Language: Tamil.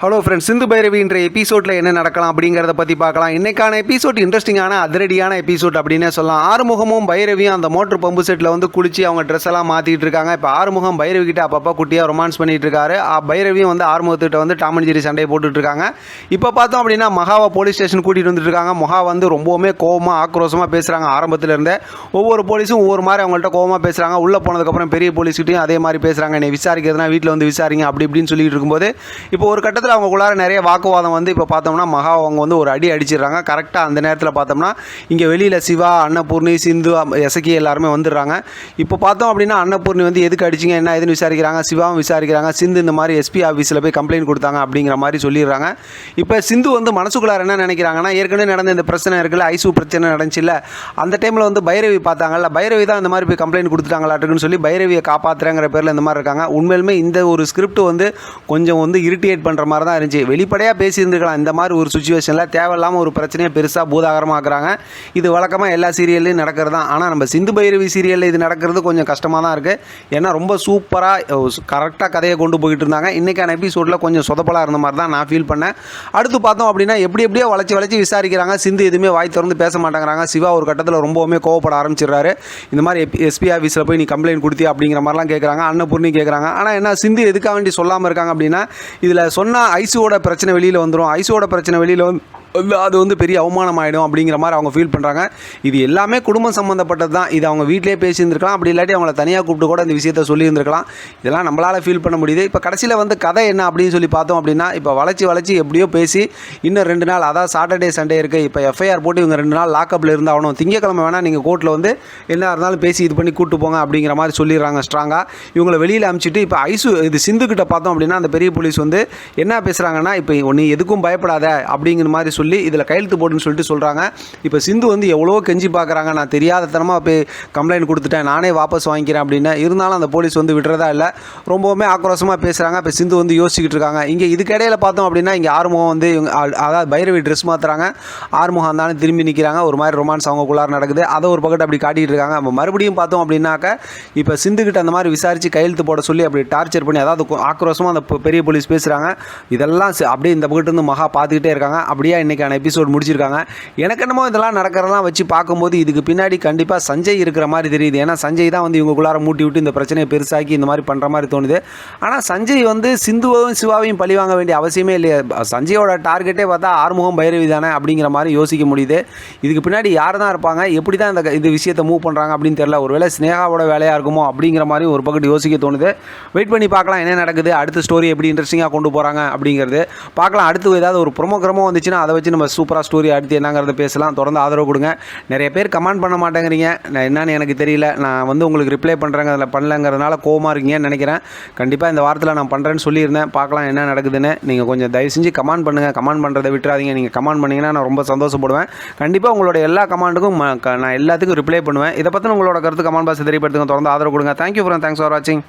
ஹலோ ஃப்ரெண்ட்ஸ் சிந்து பைரவின்ற எபிசோடில் என்ன நடக்கலாம் அப்படிங்கிறத பற்றி பார்க்கலாம். இன்னைக்கான எபிசோட் இன்ட்ரெஸ்டிங்கான அதிரடியான எபிசோட் அப்படின்னே சொல்லலாம். ஆறுமுகமும் பைரவியும் அந்த மோட்டர் பம்பு செட்டில் வந்து குளிச்சு அவங்க ட்ரெஸ் எல்லாம் மாற்றிட்டு இருக்காங்க. இப்போ ஆறுமுகம் பைரவி கிட்ட அப்பப்போ குட்டியாக ரொமான்ஸ் பண்ணிட்டு இருக்காரு. ஆ, பைரவியும் வந்து ஆறுமுகத்திட்ட வந்து டாமன்ஜிரி சண்டையை போட்டுட்டு இருக்காங்க. இப்போ பார்த்தோம் அப்படின்னா மகாவை போலீஸ் ஸ்டேஷன் கூட்டிகிட்டு வந்துட்டு இருக்காங்க. மகா வந்து ரொம்பவுமே கோவமாக ஆக்ரோஷமாக பேசுகிறாங்க ஆரம்பத்திலேருந்தே ஒவ்வொரு போலீஸும் ஒவ்வொரு மாதிரி அவங்கள்ட்ட கோவமாக பேசுகிறாங்க உள்ளே போனதுக்கப்புறம் பெரிய போலீஸ்கிட்டையும் அதே மாதிரி பேசுகிறாங்க என்னை விசாரிக்கிறதுனா வீட்டில் வந்து விசாரிங்க அப்படி இப்படின்னு சொல்லிட்டு இருக்கும்போது இப்போ ஒரு கட்டத்தில் அவங்களுக்குள்ளார நிறைய வாக்குவாதம் வந்து இப்போ பார்த்தோம்னா மகா அவங்க வந்து ஒரு அடி அடிச்சிடுறாங்க. கரெக்டாக அந்த நேரத்தில் பார்த்தோம்னா இங்கே வெளியில் சிவா அன்னபூர்ணி சிந்து எசக்கி எல்லாருமே வந்துடுறாங்க. இப்போ பார்த்தோம் அப்படின்னா அன்னபூர்ணி வந்து எதுக்கு அடிச்சிங்க என்ன எதுன்னு விசாரிக்கிறாங்க சிவாவும் விசாரிக்கிறாங்க சிந்து இந்த மாதிரி எஸ்பி ஆஃபீஸில் போய் கம்ப்ளைண்ட் கொடுத்தாங்க அப்படிங்கிற மாதிரி சொல்லிடுறாங்க. இப்போ சிந்து வந்து மனசுக்குள்ளார என்ன நினைக்கிறாங்கன்னா ஏற்கனவே நடந்த இந்த பிரச்சனை இருக்குல்ல ஐசு பிரச்சனை நடந்துச்சுல்ல அந்த டைமில் வந்து பைரவி பார்த்தாங்கல்ல பைரவி தான் இந்த மாதிரி போய் கம்ப்ளைண்ட் கொடுத்துட்டாங்களாட்டுக்குன்னு சொல்லி பைரவியை காப்பாற்றுறேங்கிற பேரில் இந்த மாதிரி இருக்காங்க. உண்மையிலுமே இந்த ஒரு ஸ்கிரிப்ட் வந்து கொஞ்சம் வந்து இரிட்டேட் பண்ணுற மாதிரி தான் இருந்துச்சு. வெளிப்படையாக பேசியிருந்துருக்கலாம். இந்த மாதிரி ஒரு சுச்சுவேஷனில் தேவையில்லாமல் ஒரு பிரச்சனையை பெருசாக பூதாகரமாக்குறாங்க. இது வழக்கமாக எல்லா சீரியல்லையும் நடக்கிறது தான் ஆனால் நம்ம சிந்து பைரவி சீரியலில் இது நடக்கிறது கொஞ்சம் கஷ்டமாக தான் இருக்குது ஏன்னா ரொம்ப சூப்பராக கரெக்டாக கதையை கொண்டு போயிட்டு இருந்தாங்க. இன்றைக்கான எபிசோடில் கொஞ்சம் சொதப்பலாக இருந்த மாதிரி தான் நான் ஃபீல் பண்ணேன். அடுத்து பார்த்தோம் அப்படின்னா எப்படி எப்படியோ வளைச்சி வளைச்சி விசாரிக்கிறாங்க. சிந்து எதுவுமே வாய் திறந்து பேச மாட்டேங்கிறாங்க. சிவா ஒரு கட்டத்தில் ரொம்பவுமே கோவப்பட ஆரம்பிச்சிடுறாரு. இந்த மாதிரி எஸ்பி ஆஃபீஸில் போய் நீ கம்ப்ளைண்ட் கொடுத்தி அப்படிங்கிற மாதிரிலாம் கேட்குறாங்க அன்னபூர்ணி கேட்குறாங்க ஆனால் என்ன சிந்து எதுக்காக வேண்டி சொல்லாமல் இருக்காங்க அப்படின்னா இதில் சொன்னால் ஐசுவோட பிரச்சனை வெளியில் வந்துடும் ஐசுவோட பிரச்சனை வெளியில் வந்து அது வந்து பெரிய அவமானம் ஆகிடும் அப்படிங்கிற மாதிரி அவங்க ஃபீல் பண்ணுறாங்க இது எல்லாமே குடும்பம் சம்மந்தப்பட்டது தான். இது அவங்க வீட்டிலே பேசியிருந்துருக்கலாம். அப்படி இல்லாட்டி அவங்கள தனியாக கூப்பிட்டு கூட இந்த விஷயத்த சொல்லியிருந்துருக்கலாம். இதெல்லாம் நம்மளால் ஃபீல் பண்ண முடியுது. இப்போ கடைசியில் வந்து கதை என்ன அப்படின்னு சொல்லி பார்த்தோம் அப்படின்னா இப்போ வளைச்சி வளைச்சி எப்படியோ பேசி இன்னும் ரெண்டு நாள் அதாவது சாட்டர்டே சண்டே இருக்குது இப்போ எஃப்ஐஆர் போட்டு இவங்க ரெண்டு நாள் லாக்கப்பில் இருந்தாகணும். திங்கக்கிழமை வேணால் நீங்கள் கோர்ட்டில் வந்து என்ன இருந்தாலும் பேசி இது பண்ணி கூப்பிட்டு போங்க அப்படிங்கிற மாதிரி சொல்லிடுறாங்க ஸ்ட்ராங்காக இவங்களை வெளியில் அமுச்சிட்டு இப்போ ஐசு இது சிந்துக்கிட்ட பார்த்தோம் அப்படின்னா அந்த பெரிய போலீஸ் வந்து என்ன பேசுகிறாங்கன்னா இப்போ நீ எதுக்கும் பயப்படாத அப்படிங்கிற மாதிரி சொல்லி இதில் கையெழுத்து போடுன்னு சொல்லிட்டு சொல்கிறாங்க இப்போ சிந்து வந்து எவ்வளோ கெஞ்சி பார்க்குறாங்க. நான் தெரியாதத்தனமாக போய் கம்ப்ளைண்ட் கொடுத்துட்டேன். நானே வாபஸ் வாங்கிக்கிறேன் அப்படின்னு. இருந்தாலும் அந்த போலீஸ் வந்து விடுறதா இல்லை. ரொம்பவுமே ஆக்ரோஷமாக பேசுகிறாங்க இப்போ சிந்து வந்து யோசிச்சுக்கிட்டு இருக்காங்க. இங்கே இதுக்கிடையில் பார்த்தோம் அப்படின்னா இங்கே ஆறுமுகம் வந்து இவங்க அதாவது பைரவி ட்ரெஸ் மாற்றுறாங்க ஆறுமுகம் தானே திரும்பி நிற்கிறாங்க ஒரு மாதிரி ரொமான்ஸ் அவங்களுக்குள்ளார நடக்குது. அதை ஒரு பக்கத்து அப்படி காட்டிகிட்டு இருக்காங்க. இப்போ மறுபடியும் பார்த்தோம் அப்படின்னாக்க இப்போ சிந்துக்கிட்ட அந்த மாதிரி விசாரித்து கையெழுத்து போட சொல்லி அப்படி டார்ச்சர் பண்ணி அதாவது ஆக்ரோஷமாக அந்த பெரிய போலீஸ் பேசுகிறாங்க இதெல்லாம் அப்படியே இந்த பக்கத்துலேருந்து மகா பார்த்துக்கிட்டே இருக்காங்க. அப்படியே இன்றைக்கான எபிசோட் முடிச்சிருக்காங்க. எனக்கு என்னமோ இதெல்லாம் நடக்கிறதெல்லாம் வச்சு பார்க்கும்போது இதுக்கு பின்னாடி கண்டிப்பாக சஞ்சய் இருக்கிற மாதிரி தெரியுது. ஏன்னா சஞ்சய் தான் வந்து இவங்களுக்குள்ளார மூட்டி விட்டு இந்த பிரச்சனையை பெருசாக்கி இந்த மாதிரி பண்ணுற மாதிரி தோணுது. ஆனால் சஞ்சய் வந்து சிந்துவையும் சிவாவையும் பழி வாங்க வேண்டிய அவசியமே இல்லையே. சஞ்சயோட டார்கெட்டே பார்த்தா ஆறுமுகம் பைரவி தானே அப்படிங்கிற மாதிரி யோசிக்க முடியுது. இதுக்கு பின்னாடி யார் தான் இருப்பாங்க? எப்படி தான் இந்த இந்த விஷயத்தை மூவ் பண்ணுறாங்க அப்படின்னு தெரியல. ஒருவேளை ஸ்னேகாவோட வேலையாக இருக்குமோ அப்படிங்கிற மாதிரி ஒரு பக்கத்து யோசிக்க தோணுது. வெயிட் பண்ணி பார்க்கலாம் என்ன நடக்குது. அடுத்த ஸ்டோரி எப்படி இன்ட்ரெஸ்டிங்காக கொண்டு போகிறாங்க அப்படிங்கிறது. பார்க்கலாம். அடுத்து ஏதாவது ஒரு ப்ரொமோ கிரமோ வந்துச்சுன்னா அதை வச்சு நம்ம சூப்பராக ஸ்டோரி அடுத்து என்னங்கிறத பேசலாம். தொடர்ந்து ஆதரவு கொடுங்க. நிறைய பேர் கமெண்ட் பண்ண மாட்டேங்கிறீங்க. நான் என்னன்னு எனக்கு தெரியல. நான் வந்து உங்களுக்கு ரிப்ளை பண்ணுறேங்க அதில் பண்ணலங்கிறதுனால கோவமாக இருக்கீங்கன்னு நினைக்கிறேன். கண்டிப்பாக இந்த வாரத்தில் நான் பண்ணுறேன்னு சொல்லியிருந்தேன். பார்க்கலாம் என்ன நடக்குதுன்னு. நீங்கள் கொஞ்சம் தயவு செஞ்சு கமெண்ட் பண்ணுங்கள் கமெண்ட் பண்ணுறதை விட்டுறாதீங்க. நீங்கள் கமெண்ட் பண்ணிங்கன்னா நான் ரொம்ப சந்தோஷப்படுவேன். கண்டிப்பாக உங்களோட எல்லா கமெண்ட்டுக்கும் நான் எல்லாத்துக்கும் ரிப்ளை பண்ணுவேன். இதை பற்றி உங்களோட கருத்து கமெண்ட் பாக்ஸ் தெரியப்படுத்துங்க. தொடர்ந்து ஆதரவு கொடுங்க. தேங்க்யூ ஃபார் தேங்க்ஸ் ஃபார் வாட்சிங்